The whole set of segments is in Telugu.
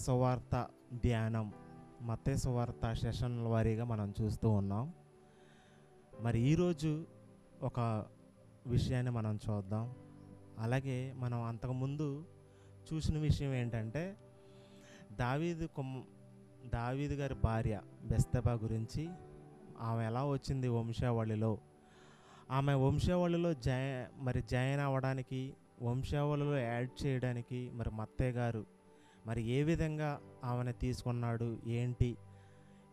సువార్త ధ్యానం మతే సువార్త సెషన్ల వారీగా మనం చూస్తూ ఉన్నాం. మరి ఈరోజు ఒక విషయాన్ని మనం చూద్దాం. అలాగే మనం అంతకుముందు చూసిన విషయం ఏంటంటే దావీదు కుమ్ దావీదు గారి భార్య బెస్తబా గురించి ఆమె ఎలా వచ్చింది వంశావళిలో? ఆమె వంశావళిలో జయ మరి జాయిన్ అవ్వడానికి వంశావళిలో యాడ్ చేయడానికి మరి మత్తయ్య గారు మరి ఏ విధంగా ఆమెను తీసుకున్నాడు ఏంటి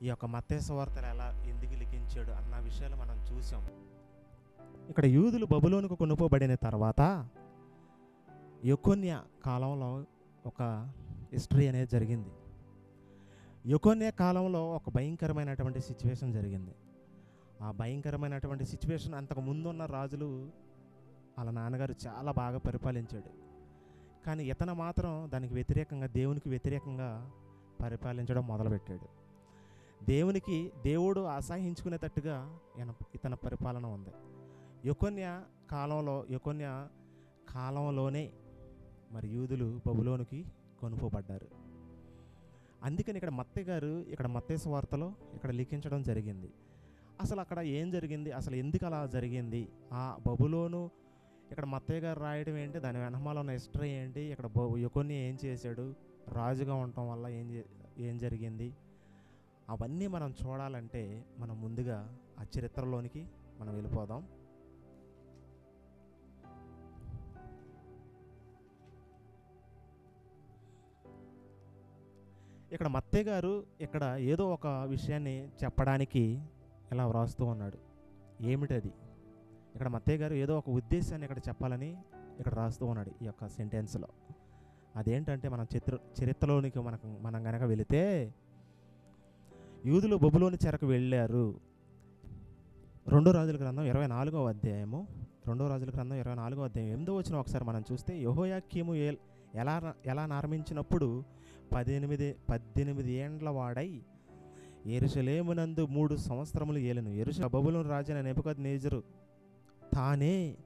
ఈ యొక్క మత్స్యవార్తలు ఎలా ఎందుకు లిఖించాడు అన్న విషయాలు మనం చూసాం. ఇక్కడ యూదులు బబులోనికి కొనుకోబడిన తర్వాత యొకొన్య కాలంలో ఒక హిస్టరీ అనేది జరిగింది. యొకొన్య కాలంలో ఒక భయంకరమైనటువంటి సిచ్యువేషన్ జరిగింది. ఆ భయంకరమైనటువంటి సిచ్యువేషన్ అంతకు ముందున్న రాజులు వాళ్ళ నాన్నగారు చాలా బాగా పరిపాలించాడు. కానీ ఇతను మాత్రం దానికి వ్యతిరేకంగా దేవునికి వ్యతిరేకంగా పరిపాలించడం మొదలుపెట్టాడు. దేవునికి దేవుడు అసహించుకునేటట్టుగా ఇతన పరిపాలన ఉంది. యొకొన్య కాలంలో యొకొన్య కాలంలోనే మరి యూదులు బబులోనికి కొనుక్కోబడ్డారు అందుకని ఇక్కడ మత్తయ్య గారు ఇక్కడ మత్తయ్య వార్తలో ఇక్కడ లిఖించడం జరిగింది. అసలు అక్కడ ఏం జరిగింది? అసలు ఎందుకు అలా జరిగింది? ఆ బబులోను ఇక్కడ మత్తయ్య గారు రాయడం ఏంటి? దాని వెనమాల ఉన్న హిస్టరీ ఏంటి? ఇక్కడ బ ఏం చేశాడు? రాజుగా ఉండటం వల్ల ఏం ఏం జరిగింది? అవన్నీ మనం చూడాలంటే మనం ముందుగా ఆ చరిత్రలోనికి మనం వెళ్ళిపోదాం. ఇక్కడ మత్తయ్య గారు ఇక్కడ ఏదో ఒక విషయాన్ని చెప్పడానికి ఇలా వ్రాస్తూ ఉన్నాడు. ఏమిటది? ఇక్కడ మత్తయ్య గారు ఏదో ఒక ఉద్దేశాన్ని ఇక్కడ చెప్పాలని ఇక్కడ రాస్తూ ఉన్నాడు ఈ యొక్క సెంటెన్స్లో. అదేంటంటే మనం చిత్ర చరిత్రలోనికి మనకు మనం కనుక వెళితే యూదులు బొబులోని చెరకు వెళ్ళారు. రెండో రాజుల గ్రంథం ఇరవై నాలుగో అధ్యాయము రెండో రాజుల గ్రంథం ఇరవై నాలుగో అధ్యాయం. ఎనిమిదో వచ్చిన ఒకసారి మనం చూస్తే యహోయాకీము ఎలా ఎలా నార్మించినప్పుడు పద్దెనిమిది పద్దెనిమిది ఏండ్ల వాడై ఎరుసలేమునందు మూడు సంవత్సరములు ఏలను. ఎరుస బబులోని రాజైన నెబుకద్ నేజరు తానే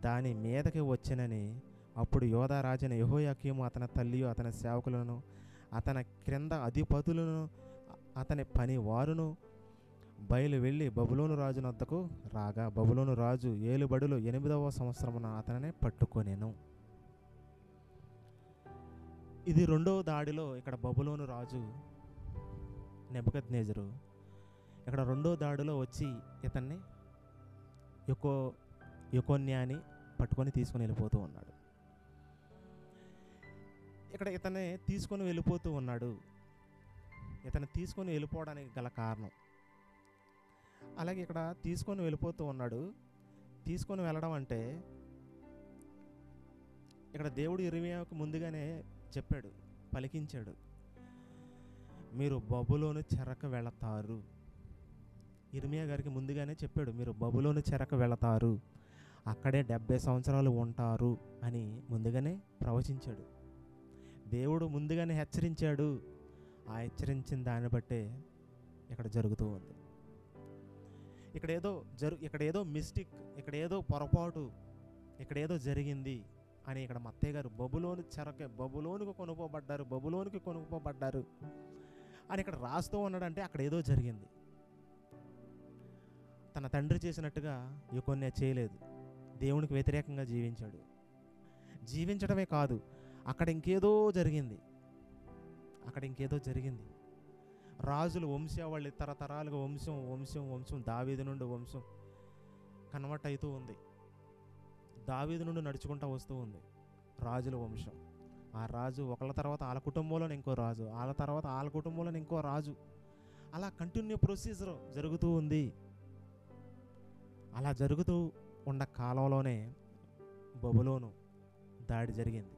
దాని మీదకి వచ్చినని. అప్పుడు యోధారాజైన యహోయాకీము అతని తల్లియు అతని సేవకులను అతని క్రింద అధిపతులను అతని పని వారును బయలు వెళ్ళి బబులోను రాజు నద్దకు రాగా బబులోను రాజు ఏలుబడులు ఎనిమిదవ సంవత్సరమున అతనిని పట్టుకొనేను. ఇది రెండవ దాడిలో ఇక్కడ బబులోను రాజు నెబద్ నేజరు ఇక్కడ రెండో దాడిలో వచ్చి ఇతన్ని యొకో యుకోన్యాని పట్టుకొని తీసుకొని వెళ్ళిపోతూ ఉన్నాడు. ఇక్కడ ఇతనే తీసుకొని వెళ్ళిపోతూ ఉన్నాడు. ఇతను తీసుకొని వెళ్ళిపోవడానికి గల కారణం. అలాగే ఇక్కడ తీసుకొని వెళ్ళిపోతూ ఉన్నాడు. తీసుకొని వెళ్ళడం అంటే ఇక్కడ దేవుడు ఇరిమియాకు ముందుగానే చెప్పాడు పలికించాడు. మీరు బబులోను చెరక వెళతారు. ఇర్మియా గారికి ముందుగానే చెప్పాడు మీరు బబులోని చెరక వెళతారు అక్కడే డెబ్బై సంవత్సరాలు ఉంటారు అని ముందుగానే ప్రవచించాడు. దేవుడు ముందుగానే హెచ్చరించాడు. ఆ హెచ్చరించిన దాన్ని బట్టే ఇక్కడ జరుగుతూ ఉంది. ఇక్కడ ఏదో జరు ఇక్కడ ఏదో మిస్టేక్ ఇక్కడ ఏదో పొరపాటు ఇక్కడ ఏదో జరిగింది అని ఇక్కడ మత్తయ్య గారు బబులోను చెరక బబులోనికి కొనుక్కోబడ్డారు బబులోనికి కొనుక్కోబడ్డారు అని ఇక్కడ రాస్తూ ఉన్నాడంటే అక్కడ ఏదో జరిగింది. తన తండ్రి చేసినట్టుగా యొకొన్య చేయలేదు. దేవునికి వ్యతిరేకంగా జీవించాడు. జీవించడమే కాదు అక్కడ ఇంకేదో జరిగింది. అక్కడ ఇంకేదో జరిగింది. రాజులు వంశావళి తరతరాలుగా వంశం వంశం వంశం దావీది నుండి వంశం కన్వర్ట్ అవుతూ ఉంది. దావీదు నుండి నడుచుకుంటూ వస్తూ ఉంది రాజుల వంశం. ఆ రాజు ఒకళ్ళ తర్వాత వాళ్ళ కుటుంబంలోనే ఇంకో రాజు వాళ్ళ తర్వాత వాళ్ళ కుటుంబంలోనే ఇంకో రాజు. అలా కంటిన్యూ ప్రొసీజర్ జరుగుతూ ఉంది. అలా జరుగుతూ ఉన్న కాలంలోనే బబులోను దాడి జరిగింది.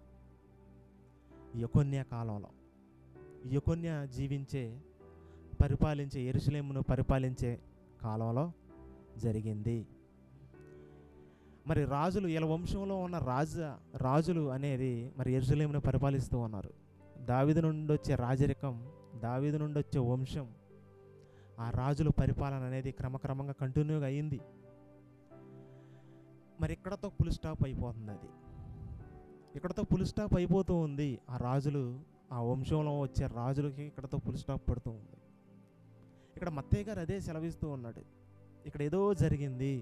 యకొన్య కాలంలో. యకొన్య జీవించే పరిపాలించే ఎరుసలేమును పరిపాలించే కాలంలో జరిగింది. మరి రాజులు ఇలా వంశంలో ఉన్న రాజ రాజులు అనేది మరి ఎరుసలేమును పరిపాలిస్తూ ఉన్నారు. దావిది నుండి వచ్చే రాజరికం దావిది నుండి వచ్చే వంశం ఆ రాజుల పరిపాలన అనేది క్రమక్రమంగా కంటిన్యూగా అయింది. మరి ఇక్కడతో పులి స్టాప్ అయిపోతుంది అది ఇక్కడతో పులి స్టాప్ అయిపోతూ ఉంది. ఆ రాజులు ఆ వంశంలో వచ్చే రాజులకి ఇక్కడతో పులి స్టాప్ పడుతూ ఉంది. ఇక్కడ మత్తయ్య గారు అదే సెలవిస్తూ ఉన్నాడు. ఇక్కడ ఏదో జరిగింది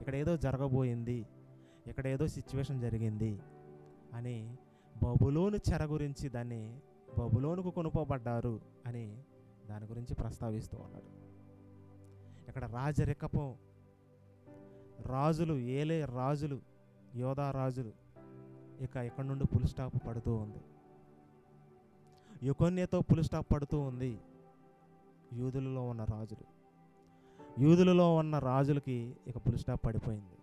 ఇక్కడ ఏదో జరగబోయింది ఇక్కడ ఏదో సిచ్యువేషన్ జరిగింది అని బబులోను చెర గురించి దాన్ని బబులోనుకు కొనుకోబడ్డారు అని దాని గురించి ప్రస్తావిస్తూ ఉన్నాడు. ఇక్కడ రాజరికపం రాజులు ఏలే రాజులు యోధా రాజులు ఇక ఇక్కడ నుండి పులి స్టాప్ పడుతూ ఉంది? యుకొన్యతో పులి స్టాప్ పడుతూ ఉంది యూదులలో ఉన్న రాజులు. యూదులలో ఉన్న రాజులకి ఇక పులి స్టాప్ పడిపోయింది.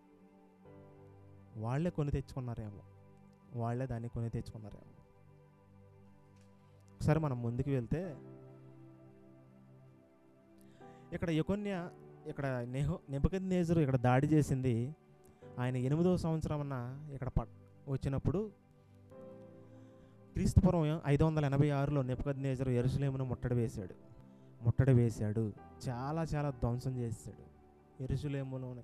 వాళ్ళే కొని తెచ్చుకున్నారేమో. వాళ్ళే దాన్ని కొని తెచ్చుకున్నారేమో. ఒకసారి మనం ముందుకు వెళ్తే ఇక్కడ యకొన్య ఇక్కడ నెహో నేజరు ఇక్కడ దాడి చేసింది. ఆయన ఎనిమిదవ సంవత్సరమన్న ఇక్కడ పట్ వచ్చినప్పుడు క్రీస్తుపురం ఐదు వందల ఎనభై ఆరులో నెపకద్ నేజరు ఎరుసలేమును ముట్టడి వేశాడు. ముట్టడి వేశాడు. చాలా చాలా ధ్వంసం చేశాడు. ఎరుసలేములోని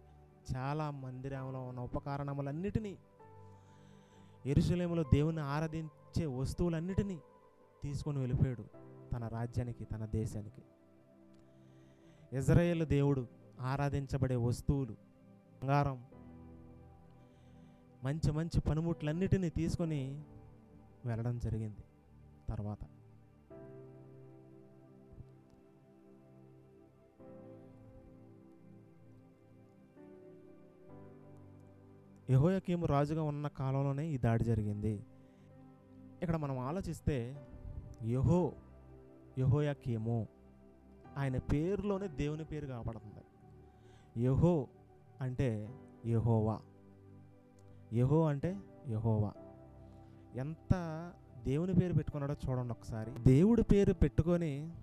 చాలా మందిరంలో ఉన్న ఉపకరణములన్నిటినీ ఎరుసలేములో దేవుని ఆరాధించే వస్తువులన్నిటినీ తీసుకొని వెళ్ళిపోయాడు తన రాజ్యానికి తన దేశానికి. ఇజ్రాయేల్ దేవుడు ఆరాధించబడే వస్తువులు బంగారం మంచి మంచి పనిముట్లన్నిటినీ తీసుకొని వెళ్ళడం జరిగింది తర్వాత. యహోయకీము రాజుగా ఉన్న కాలంలోనే ఈ దాడి జరిగింది. ఇక్కడ మనం ఆలోచిస్తే యహో యహోయకీము ఆయన పేరులోనే దేవుని పేరు కాబడుతుంది యహో అంటే యహోవా. యహో అంటే యహోవా. ఎంత దేవుని పేరు పెట్టుకున్నాడో చూడండి ఒకసారి. దేవుడి పేరు పెట్టుకొని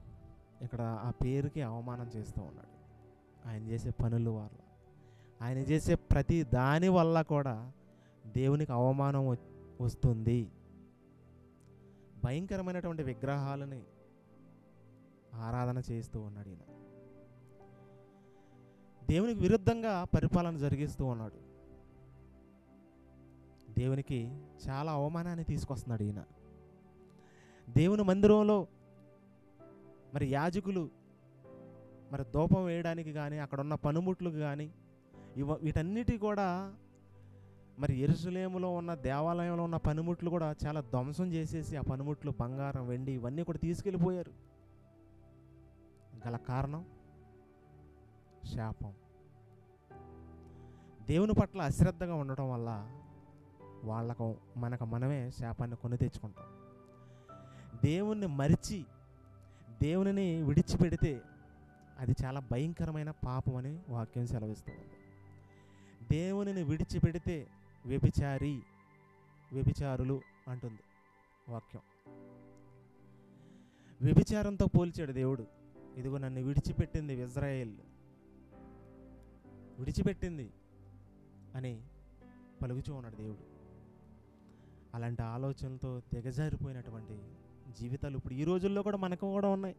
ఇక్కడ ఆ పేరుకి అవమానం చేస్తూ ఉన్నాడు. ఆయన చేసే పనుల వల్ల. ఆయన చేసే ప్రతి దాని వల్ల కూడా దేవునికి అవమానం వస్తుంది. భయంకరమైనటువంటి విగ్రహాలని ఆరాధన చేస్తూ ఉన్నాడు ఈయన. దేవునికి విరుద్ధంగా పరిపాలన జరిగిస్తూ ఉన్నాడు. దేవునికి చాలా అవమానాన్ని తీసుకొస్తున్నాడు ఈయన. దేవుని మందిరంలో మరి యాజకులు మరి దూపం వేయడానికి కానీ అక్కడ ఉన్న పనిముట్లకు కానీ ఇవ వీటన్నిటి కూడా మరి ఎరుసలేములో ఉన్న దేవాలయంలో ఉన్న పనిముట్లు కూడా చాలా ధ్వంసం చేసేసి ఆ పనిముట్లు బంగారం వెండి ఇవన్నీ కూడా తీసుకెళ్ళిపోయారు. గల కారణం? శాపం. దేవుని పట్ల అశ్రద్ధగా ఉండటం వల్ల వాళ్ళకు మనకు మనమే శాపాన్ని కొని తెచ్చుకుంటాం. దేవుణ్ణి మరిచి దేవునిని విడిచిపెడితే అది చాలా భయంకరమైన పాపం అని వాక్యం సెలవిస్తుంది. దేవునిని విడిచిపెడితే వ్యభిచారి వ్యభిచారులు అంటుంది వాక్యం. వ్యభిచారంతో పోల్చాడు దేవుడు. ఇదిగో నన్ను విడిచిపెట్టింది ఇజ్రాయేల్. విడిచిపెట్టింది అని పలుకుచూ ఉన్నాడు దేవుడు. అలాంటి ఆలోచనలతో దిగజారిపోయినటువంటి జీవితాలు ఇప్పుడు ఈ రోజుల్లో కూడా మనకు కూడా ఉన్నాయి.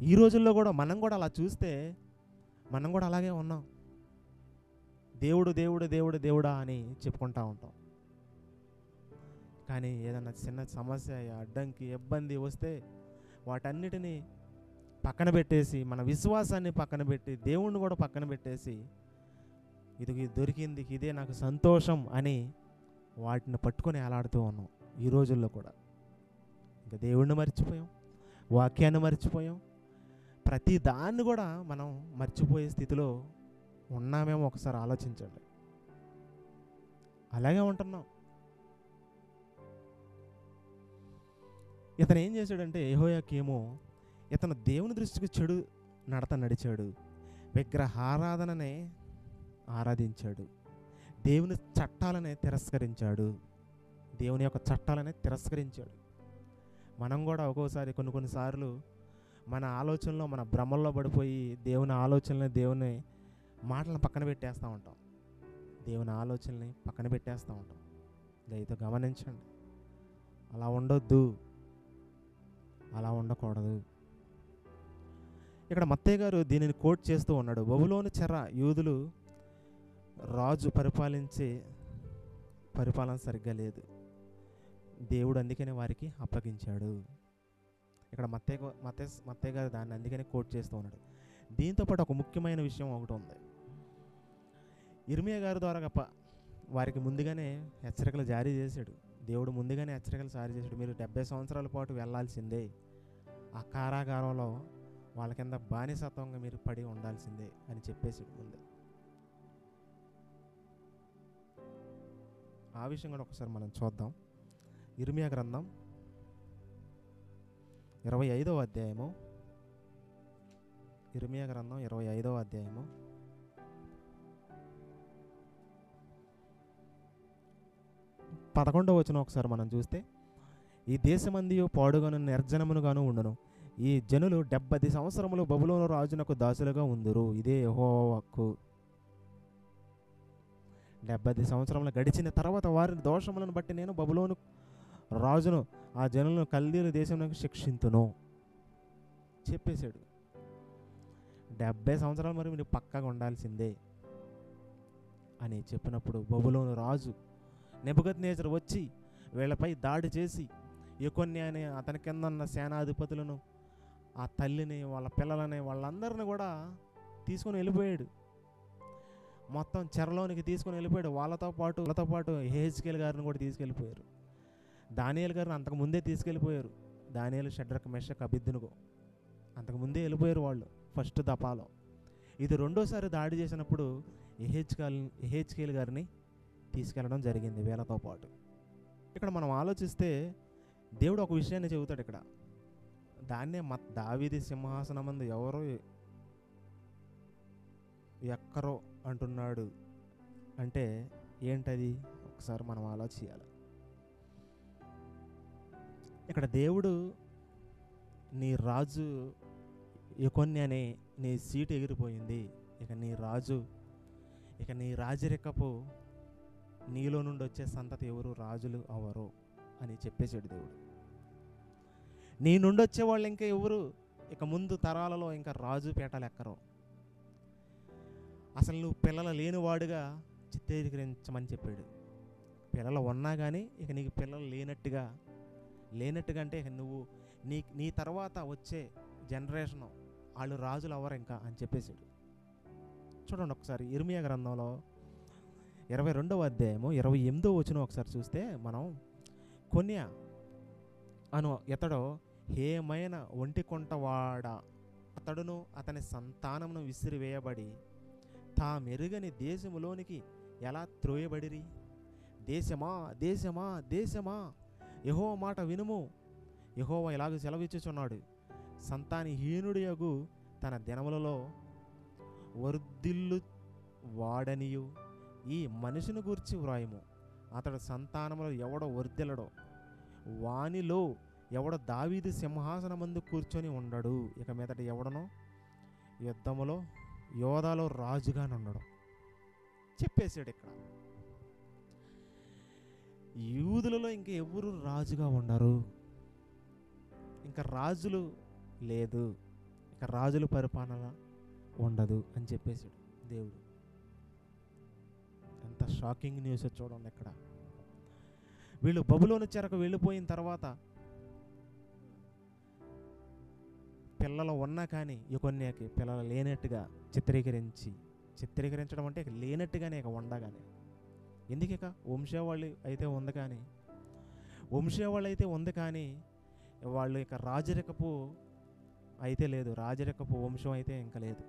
ఈ రోజుల్లో కూడా మనం కూడా అలా చూస్తే మనం కూడా అలాగే ఉన్నాం. దేవుడు దేవుడు దేవుడు దేవుడా అని చెప్పుకుంటా ఉంటాం. కానీ ఏదన్నా చిన్న సమస్య అడ్డంకి ఇబ్బంది వస్తే వాటన్నిటినీ పక్కన పెట్టేసి మన విశ్వాసాన్ని పక్కన పెట్టి దేవుణ్ణి కూడా పక్కన పెట్టేసి ఇది దొరికింది ఇదే నాకు సంతోషం అని వాటిని పట్టుకొని వేలాడుతూ ఉన్నాం ఈ రోజుల్లో కూడా. ఇంకా దేవుణ్ణి మర్చిపోయాం వాక్యాన్ని మర్చిపోయాం ప్రతి దాన్ని కూడా మనం మర్చిపోయే స్థితిలో ఉన్నామేమో ఒకసారి ఆలోచించండి. అలాగే ఉంటున్నాం. ఇతను ఏం చేశాడంటే ఏహోయాకేమో ఇతను దేవుని దృష్టికి చెడు నడత నడిచాడు. విగ్రహారాధననే ఆరాధించాడు. దేవుని చట్టాలనే తిరస్కరించాడు. దేవుని యొక్క చట్టాలనే తిరస్కరించాడు. మనం కూడా ఒక్కోసారి కొన్ని కొన్నిసార్లు మన ఆలోచనలో మన భ్రమల్లో పడిపోయి దేవుని ఆలోచనని దేవుని మాటలను పక్కన పెట్టేస్తూ ఉంటాం. దేవుని ఆలోచనని పక్కన పెట్టేస్తూ ఉంటాం. దయతో గమనించండి. అలా ఉండొద్దు. అలా ఉండకూడదు. ఇక్కడ మత్తయ్య గారు దీనిని కోట్ చేస్తూ ఉన్నాడు. బబులోని చెర యూదులు రాజు పరిపాలించే పరిపాలన సరిగ్గా లేదు. దేవుడు అందుకనే వారికి అప్పగించాడు. ఇక్కడ మత్తయ్య మత్తే మత్తయ్య గారు దాన్ని అందుకనే కోట్ చేస్తూ ఉన్నాడు. దీంతోపాటు ఒక ముఖ్యమైన విషయం ఒకటి ఉంది. ఇర్మియా గారి ద్వారా గప్ప వారికి ముందుగానే హెచ్చరికలు జారీ చేశాడు. దేవుడు ముందుగానే హెచ్చరికలు సారి చేశాడు. మీరు డెబ్బై సంవత్సరాల పాటు వెళ్ళాల్సిందే ఆ కారాగారంలో వాళ్ళ కింద బానిసత్వంగా మీరు పడి ఉండాల్సిందే అని చెప్పేసాడు ముందే. ఆ విషయం కూడా ఒకసారి మనం చూద్దాం. ఇర్మియా గ్రంథం ఇరవై ఐదవ అధ్యాయము. ఇర్మియా గ్రంథం ఇరవై ఐదవ అధ్యాయము. పదకొండవ వచ్చిన ఒకసారి మనం చూస్తే ఈ దేశమందియు పాడుగాను నిర్జనమునుగాను ఉండును. ఈ జనులు డెబ్బై సంవత్సరములు బబులోను రాజునకు దాసులుగా ఉందురు. ఇదే యెహోవాకు. డెబ్బై సంవత్సరములు గడిచిన తర్వాత వారి దోషములను బట్టి నేను బబులోను రాజును ఆ జనులను కల్దీల దేశంలోకి శిక్షింతును. చెప్పేశాడు. డెబ్బై సంవత్సరాలు మరి మీరు పక్కగా ఉండాల్సిందే అని చెప్పినప్పుడు బబులోను రాజు నెబద్ నేచర్ వచ్చి వీళ్ళపై దాడి చేసి యొకొన్ని అనే అతని కింద ఉన్న సేనాధిపతులను ఆ తల్లిని వాళ్ళ పిల్లలని వాళ్ళందరిని కూడా తీసుకొని వెళ్ళిపోయాడు. మొత్తం చెరలోనికి తీసుకొని వెళ్ళిపోయాడు. వాళ్ళతో పాటు వాళ్ళతో పాటు హేజ్కేల్ గారిని కూడా తీసుకెళ్ళిపోయారు. దానియేలు గారిని అంతకు ముందే తీసుకెళ్ళిపోయారు. దానియేలు షడ్రక్ మెషక్ అభిద్దునుగో అంతకు ముందే వెళ్ళిపోయారు వాళ్ళు ఫస్ట్ దపాలో ఇది రెండోసారి దాడి చేసినప్పుడు ఎహెచ్కాల్ ఎహెచ్కేల్ గారిని తీసుకెళ్ళడం జరిగింది వేలతో పాటు. ఇక్కడ మనం ఆలోచిస్తే దేవుడు ఒక విషయాన్ని చెబుతాడు ఇక్కడ. దాన్నే మా దావిది సింహాసనం సింహాసనమందు ఎవరో ఎక్కరో అంటున్నాడు అంటే ఏంటది? ఒకసారి మనం ఆలోచించాలి ఇక్కడ దేవుడు నీ రాజు కొన్ని అనే నీ సీటు ఎగిరిపోయింది. ఇక నీ రాజు ఇక నీ రాజరికపు నీలో నుండి వచ్చే సంతతి ఎవరు? రాజులు అవరు అని చెప్పేశాడు దేవుడు. నీ నుండి వచ్చేవాళ్ళు ఇంకా ఎవరు? ఇక ముందు తరాలలో ఇంకా రాజు పేటలు ఎక్కరు. అసలు నువ్వు పిల్లలు లేనివాడుగా చిత్రీకరించమని చెప్పాడు. పిల్లలు ఉన్నా కానీ ఇక నీకు పిల్లలు లేనట్టుగా లేనట్టుగా అంటే ఇక నువ్వు నీ నీ తర్వాత వచ్చే జనరేషను వాళ్ళు రాజులు అవ్వరు ఇంకా అని చెప్పేశాడు. చూడండి ఒకసారి ఇర్మియా గ్రంథంలో ఇరవై రెండవ అధ్యాయము ఇరవై ఎనిమిదో వచ్చిన ఒకసారి చూస్తే మనం కొన్య అను ఇతడు హేమైన ఒంటి కొంటవాడ అతడును అతని సంతానమును విసిరివేయబడి తా మెరుగని దేశములోనికి ఎలా త్రోయబడిరి? దేశమా దేశమా దేశమా? యహో మాట వినుము. యహోవ ఇలాగ సెలవిచ్చుచున్నాడు. సంతానిహీనుడియగు తన దినములలో వర్ధిల్లు వాడనియు. ఈ మనిషిని గూర్చి వ్రాయము. అతడు సంతానములో ఎవడో వర్ధిల్లడో వానిలో ఎవడ దావీదు సింహాసనమందు కూర్చొని ఉండడు. ఇక మీదట ఎవడనో? యుద్ధములో యోధాలో రాజుగా ఉండడం చెప్పేశాడు ఇక్కడ. యూదులలో ఇంకా ఎవరు రాజుగా ఉండరు. ఇంకా రాజులు లేదు. ఇక రాజుల పరిపాలన ఉండదు అని చెప్పేశాడు దేవుడు. షాకింగ్ న్యూస్ చూడండి ఇక్కడ. వీళ్ళు బబులోని చెరకు వెళ్ళిపోయిన తర్వాత పిల్లలు ఉన్నా కానీ కొన్నికి పిల్లలు లేనట్టుగా చిత్రీకరించి చిత్రీకరించడం అంటే ఇక లేనట్టుగానే ఇక ఉండగానే. ఎందుకు ఇక? వంశావళి అయితే ఉంది కానీ వంశావళి అయితే ఉంది కానీ వాళ్ళు ఇక రాజరికపు అయితే లేదు. రాజరికపు వంశం అయితే ఇంకా లేదు.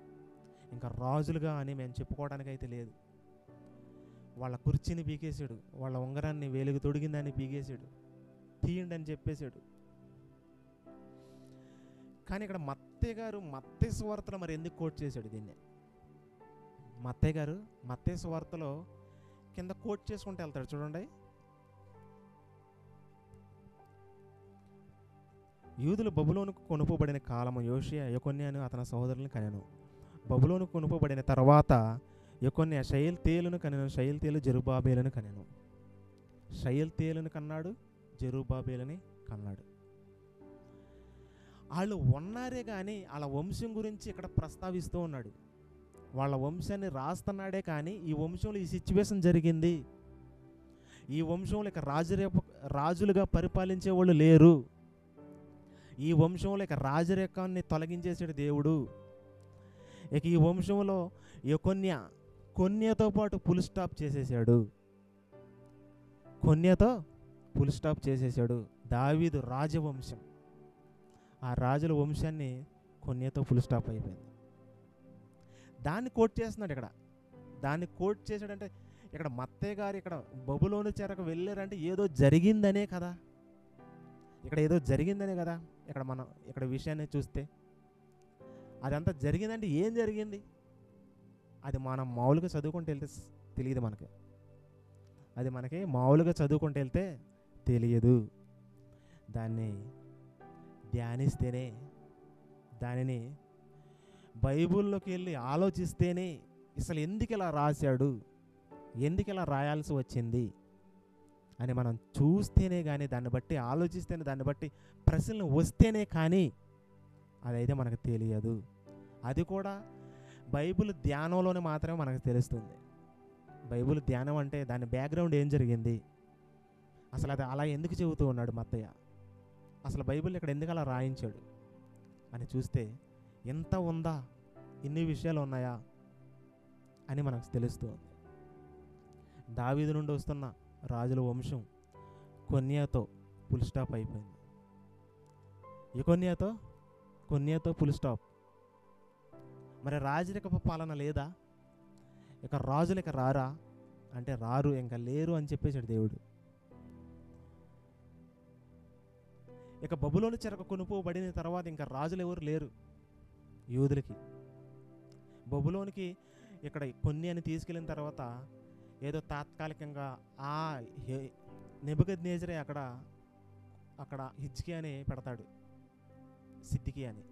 ఇంకా రాజులుగా అని మేము చెప్పుకోవడానికి అయితే లేదు. వాళ్ళ కుర్చీని పీకేశాడు. వాళ్ళ ఉంగరాన్ని వేలుగు తొడిగిందని పీకేశాడు. తీయండి అని చెప్పేశాడు. కానీ ఇక్కడ మత్తే గారు మత్తే సువార్తలో మరి ఎందుకు కోట్ చేశాడు దీన్ని? మత్తే గారు మత్తే సువార్తలో కింద కోట్ చేసుకుంటూ వెళ్తాడు. చూడండి. యూదులు బబులోనుకు కొనుపబడిన కాలము యోషియా యకొన్యాను అతని సహోదరులను కనెను. బబులోను కొనుపబడిన తర్వాత కొన్ని శైల్ తేలును కనెను శైల్ తేలు జరుబాబేలను కనెను శైల్ తేలును కన్నాడు జరుబాబేలని కన్నాడు. వాళ్ళు ఉన్నారే కానీ వాళ్ళ వంశం గురించి ఇక్కడ ప్రస్తావిస్తూ ఉన్నాడు. వాళ్ళ వంశాన్ని రాస్తున్నాడే కానీ ఈ వంశంలో ఈ సిచ్యువేషన్ జరిగింది. ఈ వంశంలో ఇక రాజరేప రాజులుగా పరిపాలించే వాళ్ళు లేరు. ఈ వంశంలో ఇక రాజరేఖాన్ని తొలగించేసాడు దేవుడు. ఇక ఈ వంశంలో కొన్ని కొన్యతో పాటు ఫుల్ స్టాప్ చేసేసాడు. కొన్యతో ఫుల్ స్టాప్ చేసేసాడు దావీదు రాజవంశం. ఆ రాజుల వంశాన్ని కొన్యతో ఫుల్ స్టాప్ అయిపోయింది. దాన్ని కోట్ చేస్తున్నాడు ఇక్కడ. దాన్ని కోట్ చేశాడంటే ఇక్కడ మత్తయ్య గారు ఇక్కడ బబులోని చెరకు వెళ్ళారంటే ఏదో జరిగిందనే కదా. ఇక్కడ ఏదో జరిగిందనే కదా. ఇక్కడ మనం ఇక్కడ విషయాన్ని చూస్తే. అదంతా జరిగిందంటే ఏం జరిగింది? అది మనం మామూలుగా చదువుకుంటూ వెళ్తే తెలియదు మనకి. అది మనకి మామూలుగా చదువుకుంటూ వెళ్తే తెలియదు. దాన్ని ధ్యానిస్తేనే దానిని బైబిల్లోకి వెళ్ళి ఆలోచిస్తేనే అసలు ఎందుకు ఇలా రాశాడు? ఎందుకు ఇలా రాయాల్సి వచ్చింది? అని మనం చూస్తేనే కానీ దాన్ని బట్టి ఆలోచిస్తేనే దాన్ని బట్టి ప్రశ్నలు వస్తేనే కానీ అదైతే మనకు తెలియదు. అది కూడా బైబిల్ ధ్యానంలోనే మాత్రమే మనకు తెలుస్తుంది. బైబిల్ ధ్యానం అంటే దాని బ్యాక్గ్రౌండ్ ఏం జరిగింది? అసలు అది అలా ఎందుకు చెబుతూ ఉన్నాడు మత్తయ్య? అసలు బైబిల్ ఇక్కడ ఎందుకు అలా రాయించాడు? అని చూస్తే ఎంత ఉందా? ఇన్ని విషయాలు ఉన్నాయా? అని మనకు తెలుస్తుంది. దావీదు నుండి వస్తున్న రాజుల వంశం కొన్యాతో ఫుల్ స్టాప్ అయిపోయింది. ఈ కొన్యాతో కొన్యాతో ఫుల్ స్టాప్. మరి రాజరికపు పాలన లేదా? ఇక రాజులు ఇక రారా? అంటే రారు ఇంకా లేరు అని చెప్పేశాడు దేవుడు. ఇక బబులోని చెరక కొనుపోబడిన తర్వాత ఇంకా రాజులు ఎవరు లేరు? యూదులకి. బబులోనికి ఇక్కడ కొన్ని అని తీసుకెళ్ళిన తర్వాత ఏదో తాత్కాలికంగా ఆ నెబుగద్ నేజరే అక్కడ అక్కడ హిజ్కి అని పెడతాడు. సిద్దికి అని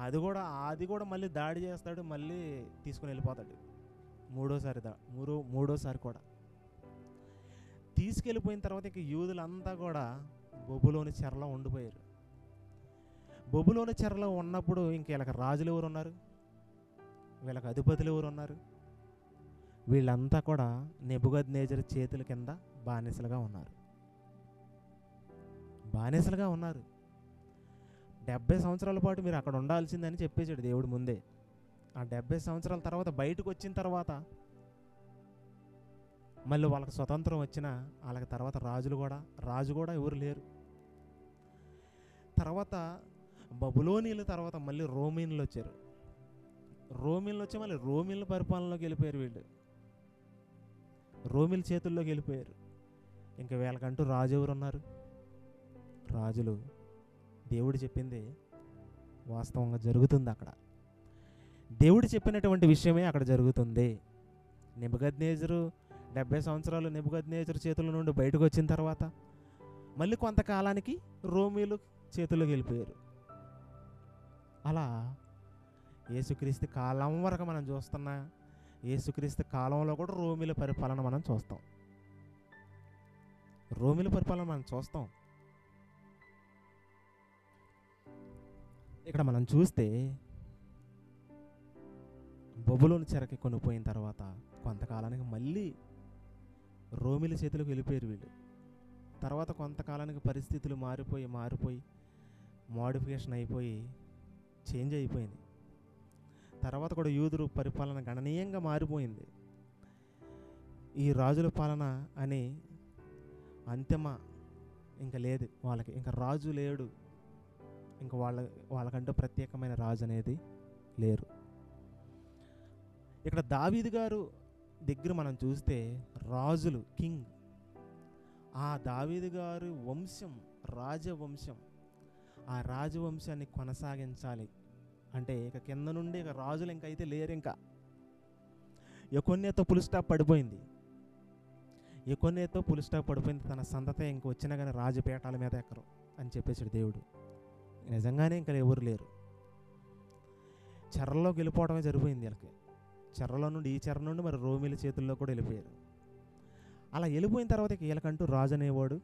అది కూడా అది కూడా మళ్ళీ దాడి చేస్తాడు మళ్ళీ తీసుకుని వెళ్ళిపోతాడు. మూడోసారి దా మూడో మూడోసారి కూడా. తీసుకెళ్ళిపోయిన తర్వాత ఇక యూదులంతా కూడా బొబ్బులోని చెరలో ఉండిపోయారు. బొబ్బులోని చెరలో ఉన్నప్పుడు ఇంక వీళ్ళకి రాజులు ఎవరు ఉన్నారు? వీళ్ళకి అధిపతులు ఎవరు ఉన్నారు? వీళ్ళంతా కూడా నెబుగద్ నేజర్ చేతుల కింద బానిసలుగా ఉన్నారు. బానిసలుగా ఉన్నారు. డెబ్బై సంవత్సరాల పాటు మీరు అక్కడ ఉండాల్సిందని చెప్పేశాడు దేవుడు ముందే. ఆ డెబ్బై సంవత్సరాల తర్వాత బయటకు వచ్చిన తర్వాత మళ్ళీ వాళ్ళకి స్వతంత్రం వచ్చిన వాళ్ళకి తర్వాత రాజులు కూడా రాజు కూడా ఎవరు లేరు. తర్వాత బబులోనీల తర్వాత మళ్ళీ రోమీన్లు వచ్చారు. రోమిన్లు వచ్చి మళ్ళీ రోమిన్ల పరిపాలనలోకి వెళ్ళిపోయారు వీళ్ళు. రోమిల చేతుల్లోకి వెళ్ళిపోయారు. ఇంకా వీళ్ళకంటూ రాజు ఎవరు ఉన్నారు రాజులు దేవుడు చెప్పింది వాస్తవంగా జరుగుతుంది అక్కడ. దేవుడు చెప్పినటువంటి విషయమే అక్కడ జరుగుతుంది. నిబగద్నేజరు డెబ్బై సంవత్సరాలు నిబగద్నేజరు చేతుల నుండి బయటకు వచ్చిన తర్వాత మళ్ళీ కొంతకాలానికి రోమీలు చేతుల్లోకి వెళ్ళిపోయారు అలా యేసుక్రీస్తు కాలం వరకు మనం చూస్తున్న యేసుక్రీస్తు కాలంలో కూడా రోమిల పరిపాలన మనం చూస్తాం. రోమిల పరిపాలన మనం చూస్తాం. ఇక్కడ మనం చూస్తే బొబులోని చెరకి కొనిపోయిన తర్వాత కొంతకాలానికి మళ్ళీ రోమిల చేతులకు వెళ్ళిపోయారు వీళ్ళు. తర్వాత కొంతకాలానికి పరిస్థితులు మారిపోయి మారిపోయి మోడిఫికేషన్ అయిపోయి చేంజ్ అయిపోయింది. తర్వాత కూడా యూదురు పరిపాలన గణనీయంగా మారిపోయింది. ఈ రాజుల పాలన అని అంతిమ ఇంకా లేదు. వాళ్ళకి ఇంకా రాజు లేడు. ఇంకా వాళ్ళ వాళ్ళకంటూ ప్రత్యేకమైన రాజు అనేది లేరు. ఇక్కడ దావీదు గారు దగ్గర మనం చూస్తే రాజులు కింగ్ ఆ దావీదు గారు వంశం రాజవంశం. ఆ రాజవంశాన్ని కొనసాగించాలి. అంటే ఇక కింద నుండి ఇక రాజులు ఇంకా అయితే లేరు ఇంకా. ఎకొన్నేతో పులి స్టాప్ పడిపోయింది. ఎకొన్నేతో పులి స్టాప్ పడిపోయింది తన సంతతే ఇంక వచ్చినా కానీ రాజపీఠాల మీద ఎక్కరు అని చెప్పేసాడు దేవుడు. నిజంగానే ఇంకా ఎవరు లేరు. చెర్రలోకి వెళ్ళిపోవడమే జరిపోయింది వీళ్ళకి. చెర్రలో నుండి ఈ చెర్ర నుండి మరి రోమిల చేతుల్లో కూడా వెళ్ళిపోయారు. అలా వెళ్ళిపోయిన తర్వాత వీళ్ళకంటూ రాజు అనేవాడు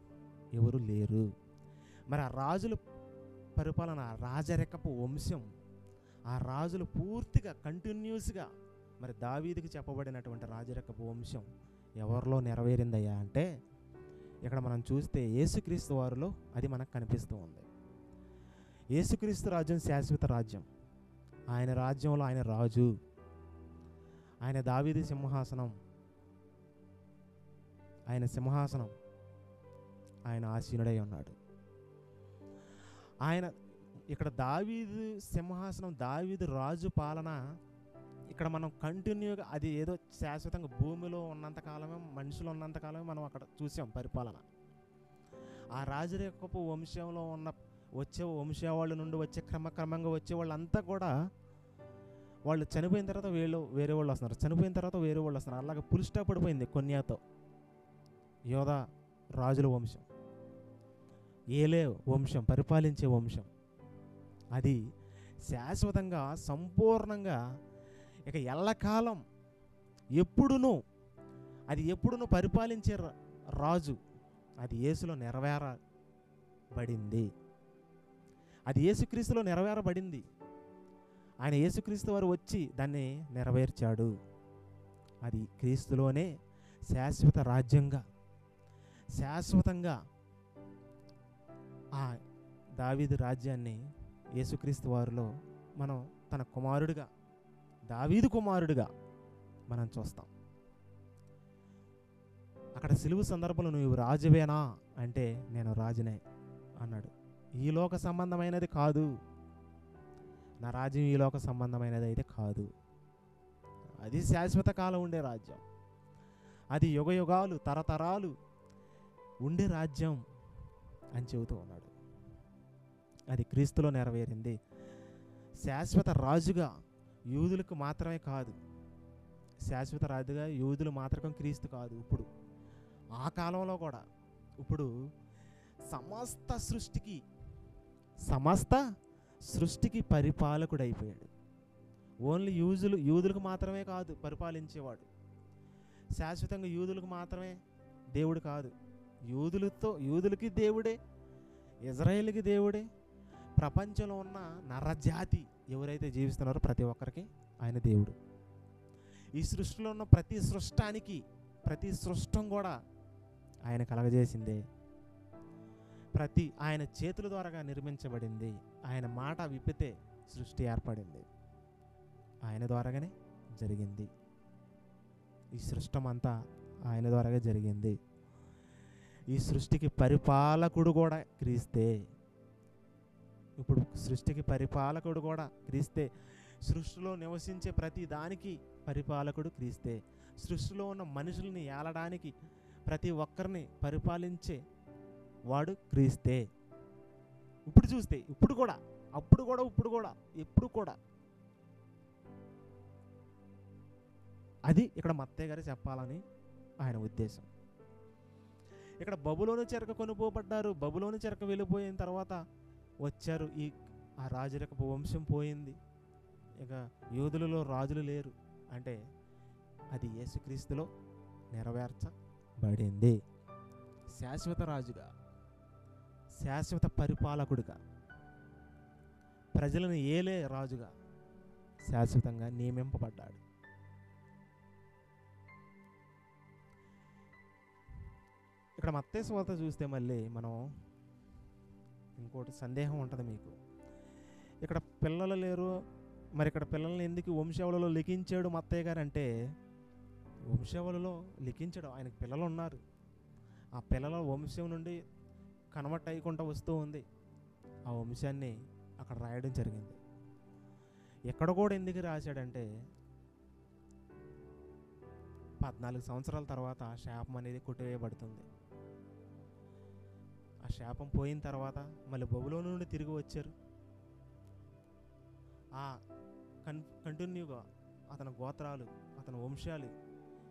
ఎవరు లేరు. మరి ఆ రాజుల పరిపాలన రాజరికపు వంశం ఆ రాజులు పూర్తిగా కంటిన్యూస్గా మరి దావీదికి చెప్పబడినటువంటి రాజరెక్కపు వంశం ఎవరిలో నెరవేరిందయ్యా అంటే ఇక్కడ మనం చూస్తే యేసుక్రీస్తు వారిలో అది మనకు కనిపిస్తూ ఉంది. యేసుక్రీస్తు రాజ్యం శాశ్వత రాజ్యం. ఆయన రాజ్యంలో ఆయన రాజు. ఆయన దావీది సింహాసనం. ఆయన సింహాసనం. ఆయన ఆసీనుడై ఉన్నాడు. ఆయన ఇక్కడ దావీదు సింహాసనం దావీదు రాజు పాలన ఇక్కడ మనం కంటిన్యూగా అది ఏదో శాశ్వతంగా భూమిలో ఉన్నంత కాలమే మనుషులు ఉన్నంతకాలమే మనం అక్కడ చూసాం పరిపాలన. ఆ రాజరేఖపు వంశంలో ఉన్న వచ్చే వంశావాళ్ళ నుండి వచ్చే క్రమక్రమంగా వచ్చే వాళ్ళంతా కూడా వాళ్ళు చనిపోయిన తర్వాత వీళ్ళు వేరే వాళ్ళు వస్తున్నారు. చనిపోయిన తర్వాత వేరే వాళ్ళు వస్తున్నారు. అలాగే పులిస్టా పడిపోయింది కొన్యాతో. యోధా రాజుల వంశం. ఏలే వంశం పరిపాలించే వంశం. అది శాశ్వతంగా సంపూర్ణంగా ఇక ఎల్లకాలం ఎప్పుడునూ అది ఎప్పుడునూ పరిపాలించే రా- రాజు అది యేసులో నెరవేరబడింది. అది యేసుక్రీస్తులో నెరవేరబడింది. ఆయన యేసుక్రీస్తు వారు వచ్చి దాన్ని నెరవేర్చాడు. అది క్రీస్తులోనే శాశ్వత రాజ్యంగా శాశ్వతంగా ఆ దావీదు రాజ్యాన్ని యేసుక్రీస్తు వారిలో మనం తన కుమారుడిగా దావీదు కుమారుడిగా మనం చూస్తాం. అక్కడ సిలువు సందర్భంలో నువ్వు రాజువేనా అంటే నేను రాజునే అన్నాడు. ఈ లోక సంబంధమైనది కాదు. నా రాజ్యం ఈ లోక సంబంధమైనది అయితే కాదు. అది శాశ్వత కాలం ఉండే రాజ్యం. అది యుగ యుగాలు తరతరాలు ఉండే రాజ్యం అని చెబుతూ ఉన్నాడు. అది క్రీస్తులో నెరవేరింది. శాశ్వత రాజుగా యూదులకు మాత్రమే కాదు. శాశ్వత రాజుగా యూదులు మాత్రమే క్రీస్తు కాదు ఇప్పుడు. ఆ కాలంలో కూడా ఇప్పుడు సమస్త సృష్టికి సమస్త సృష్టికి పరిపాలకుడు అయిపోయాడు ఓన్లీ యూజులు యూదులకు మాత్రమే కాదు పరిపాలించేవాడు. శాశ్వతంగా యూదులకు మాత్రమే దేవుడు కాదు. యూదులతో యూదులకి దేవుడే ఇజ్రాయేల్కి దేవుడే ప్రపంచంలో ఉన్న నరజాతి ఎవరైతే జీవిస్తున్నారో ప్రతి ఒక్కరికి ఆయన దేవుడు. ఈ సృష్టిలో ఉన్న ప్రతి సృష్టానికి ప్రతి సృష్టం కూడా ఆయన కలగజేసిందే ప్రతి ఆయన చేతుల ద్వారాగా నిర్మించబడింది. ఆయన మాట విప్పితే సృష్టి ఏర్పడింది. ఆయన ద్వారాగానే జరిగింది. ఈ సృష్టం అంతా ఆయన ద్వారాగా జరిగింది. ఈ సృష్టికి పరిపాలకుడు కూడా క్రీస్తే. ఇప్పుడు సృష్టికి పరిపాలకుడు కూడా క్రీస్తే. సృష్టిలో నివసించే ప్రతి దానికి పరిపాలకుడు క్రీస్తే. సృష్టిలో ఉన్న మనుషుల్ని ఏలడానికి ప్రతి ఒక్కరిని పరిపాలించే వాడు క్రీస్తే. ఇప్పుడు చూస్తే ఇప్పుడు కూడా అప్పుడు కూడా ఇప్పుడు కూడా ఎప్పుడు కూడా. అది ఇక్కడ మత్తయ్య గారు చెప్పాలని ఆయన ఉద్దేశం. ఇక్కడ బబులోని చెరక కొనుపోబడ్డారు. బబులోని చెరక వెళ్ళిపోయిన తర్వాత వచ్చారు ఈ ఆ రాజరికపు వంశం పోయింది. ఇక యోధులలో రాజులు లేరు. అంటే అది యేసుక్రీస్తులో నెరవేర్చబడింది. శాశ్వత రాజుగా శాశ్వత పరిపాలకుడిగా ప్రజలను ఏలే రాజుగా శాశ్వతంగా నియమింపబడ్డాడు. ఇక్కడ మత్తయి సువార్త చూస్తే మళ్ళీ మనం ఇంకోటి సందేహం ఉంటుంది మీకు. ఇక్కడ పిల్లలు లేరు మరి ఇక్కడ పిల్లల్ని ఎందుకు వంశావళిలో లిఖించాడు మత్తయ్య గారు అంటే వంశావళిలో లిఖించడం ఆయనకు పిల్లలు ఉన్నారు. ఆ పిల్లల వంశం నుండి కన్వర్ట్ అయ్యకుండా వస్తూ ఉంది. ఆ వంశాన్ని అక్కడ రాయడం జరిగింది. ఎక్కడ కూడా ఎందుకు రాశాడంటే పద్నాలుగు సంవత్సరాల తర్వాత ఆ శాపం అనేది కొట్టివేయబడుతుంది. ఆ శాపం పోయిన తర్వాత మళ్ళీ బొబులో నుండి తిరిగి వచ్చారు. ఆ కన్ కంటిన్యూగా అతని గోత్రాలు అతని వంశాలు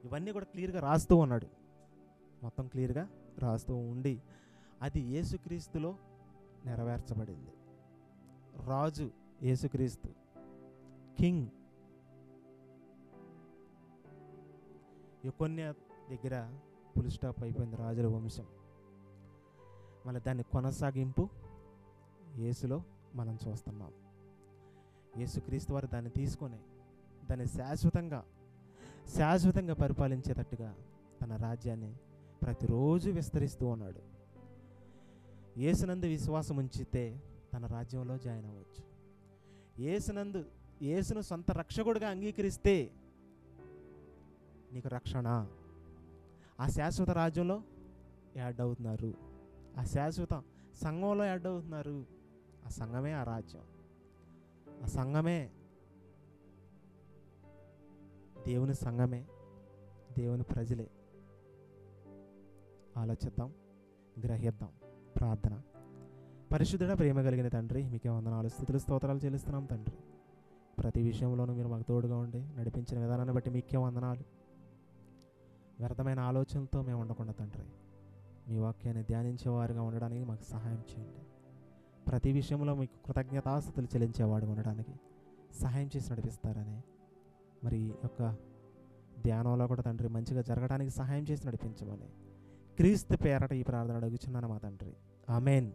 ఇవన్నీ కూడా క్లియర్గా రాస్తూ ఉన్నాడు. మొత్తం క్లియర్గా రాస్తూ ఉండి అది యేసుక్రీస్తులో నెరవేర్చబడింది. రాజు యేసుక్రీస్తు కింగ్ యొకొన్య దగ్గర పులి స్టాప్ అయిపోయింది రాజుల వంశం. మళ్ళీ దాన్ని కొనసాగింపు యేసులో మనం చూస్తున్నాం. యేసుక్రీస్తు వారు దాన్ని తీసుకొని దాన్ని శాశ్వతంగా శాశ్వతంగా పరిపాలించేటట్టుగా తన రాజ్యాన్ని ప్రతిరోజు విస్తరిస్తూ ఉన్నాడు. ఏసునందు విశ్వాసం ఉంచితే తన రాజ్యంలో జాయిన్ అవ్వచ్చు. ఏసునందు ఏసును సొంత రక్షకుడిగా అంగీకరిస్తే నీకు రక్షణ. ఆ శాశ్వత రాజ్యంలో యాడ్ అవుతున్నారు. ఆ శాశ్వత సంఘంలో యాడ్ అవుతున్నారు. ఆ సంఘమే ఆ రాజ్యం. ఆ సంఘమే దేవుని సంఘమే దేవుని ప్రజలే. ఆలోచిద్దాం గ్రహిద్దాం. ప్రార్థన. పరిశుద్ధుడ ప్రేమ కలిగిన తండ్రి మీకే వందనాలు స్థుతులు స్తోత్రాలు చెల్లిస్తున్నాం తండ్రి. ప్రతి విషయంలోనూ మీరు మాకు తోడుగా ఉండి నడిపించిన విధానాన్ని బట్టి మీకే వందనాలు. వ్యర్థమైన ఆలోచనలతో మేము ఉండకుండా తండ్రి మీ వాక్యాన్ని ధ్యానించేవారుగా ఉండడానికి మాకు సహాయం చేయండి. ప్రతి విషయంలో మీకు కృతజ్ఞతాస్థుతులు చెల్లించేవాడు ఉండడానికి సహాయం చేసి నడిపిస్తారని మరి యొక్క ధ్యానంలో కూడా తండ్రి మంచిగా జరగడానికి సహాయం చేసి నడిపించమని క్రీస్తు పేరట ఈ ప్రార్థన అడుగుచున్నాను మా తండ్రి. ఆమెన్